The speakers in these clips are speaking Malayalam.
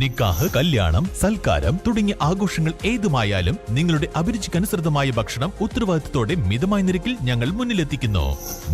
നിക്കാഹ് കല്യാണം സൽക്കാരം തുടങ്ങിയ ആഘോഷങ്ങൾ ഏതുമായാലും നിങ്ങളുടെ അഭിരുചിക്കനുസൃതമായ ഭക്ഷണം ഉത്തരവാദിത്തത്തോടെ മിതമായ നിരക്കിൽ ഞങ്ങൾ മുന്നിലെത്തിക്കുന്നു.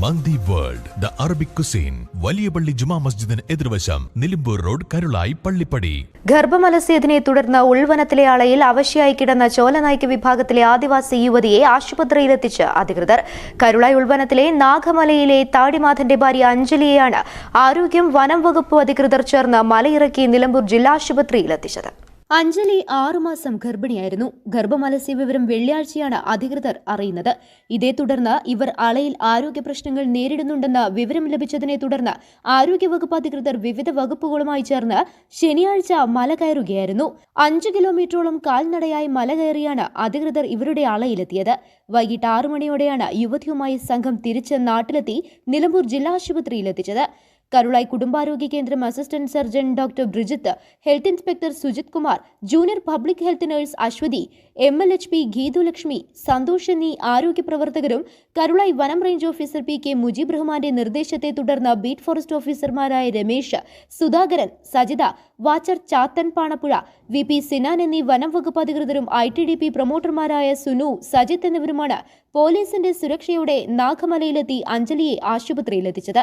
Mandi world the Arabic cuisine വലിയ പള്ളി ജുമാ മസ്ജിദിന് എതിർവശം നിലമ്പൂർ റോഡ് കരുളായി പള്ളിപ്പടി. ഗർഭമലസ്യതിനെ തുടർന്ന് ഉൾവനത്തിലെ അളയിൽ അവശയായി കിടന്ന ചോലനായ്ക്ക് വിഭാഗത്തിലെ ആദിവാസി യുവതിയെ ആശുപത്രിയിലെത്തിച്ച് അധികൃതർ. കരുളായി ഉൾവനത്തിലെ നാഗമലയിലെ താടിമാഥന്റെ ഭാര്യ അഞ്ജലിയെയാണ് ആരോഗ്യം വനം വകുപ്പ് അധികൃതർ ചേർന്ന് മലയിറക്കി നിലമ്പൂർ ജില്ലാ ആശുപത്രിയിലെത്തിച്ചത്. അഞ്ജലി ആറുമാസം ഗർഭിണിയായിരുന്നു. ഗർഭമലസ്യ വിവരം വെള്ളിയാഴ്ചയാണ് അധികൃതർ അറിയുന്നത്. ഇതേ തുടർന്ന് ഇവർ അളയിൽ ആരോഗ്യ പ്രശ്നങ്ങൾ നേരിടുന്നുണ്ടെന്ന് വിവരം ലഭിച്ചതിനെ തുടർന്ന് ആരോഗ്യവകുപ്പ് അധികൃതർ വിവിധ വകുപ്പുകളുമായി ചേർന്ന് ശനിയാഴ്ച മല കയറുകയായിരുന്നു. അഞ്ച് കിലോമീറ്ററോളം കാൽനടയായി മല കയറിയാണ് അധികൃതർ ഇവരുടെ അളയിലെത്തിയത്. വൈകിട്ട് ആറു മണിയോടെയാണ് യുവതിയുമായി സംഘം തിരിച്ച് നാട്ടിലെത്തി നിലമ്പൂർ ജില്ലാ ആശുപത്രിയിലെത്തിച്ചത്. കരുളായി കുടുംബാരോഗ്യ കേന്ദ്രം assistant surgeon doctor Brijith health inspector Sujith Kumar junior public health nurse Aswathy M L H P Geethulakshmi Santhosh എന്നീ ആരോഗ്യ പ്രവർത്തകരും കരുളായി വനം range officer P K Mujeeb റഹ്മാന്റെ നിർദ്ദേശത്തെ തുടർന്ന് ബീറ്റ് ഫോറസ്റ്റ് ഓഫീസർമാരായ Ramesh Sudhakaran Sajitha watcher Chathan Panappuzha V P Sinan എന്നീ വനം വകുപ്പ് അധികൃതരും ഐ ടി ഡി പി പ്രൊമോട്ടർമാരായ സുനു സജിത്ത് എന്നിവരുമാണ് പോലീസിന്റെ സുരക്ഷയോടെ നാഗമലയിലെത്തി അഞ്ജലിയെ ആശുപത്രിയിലെത്തിച്ചത്.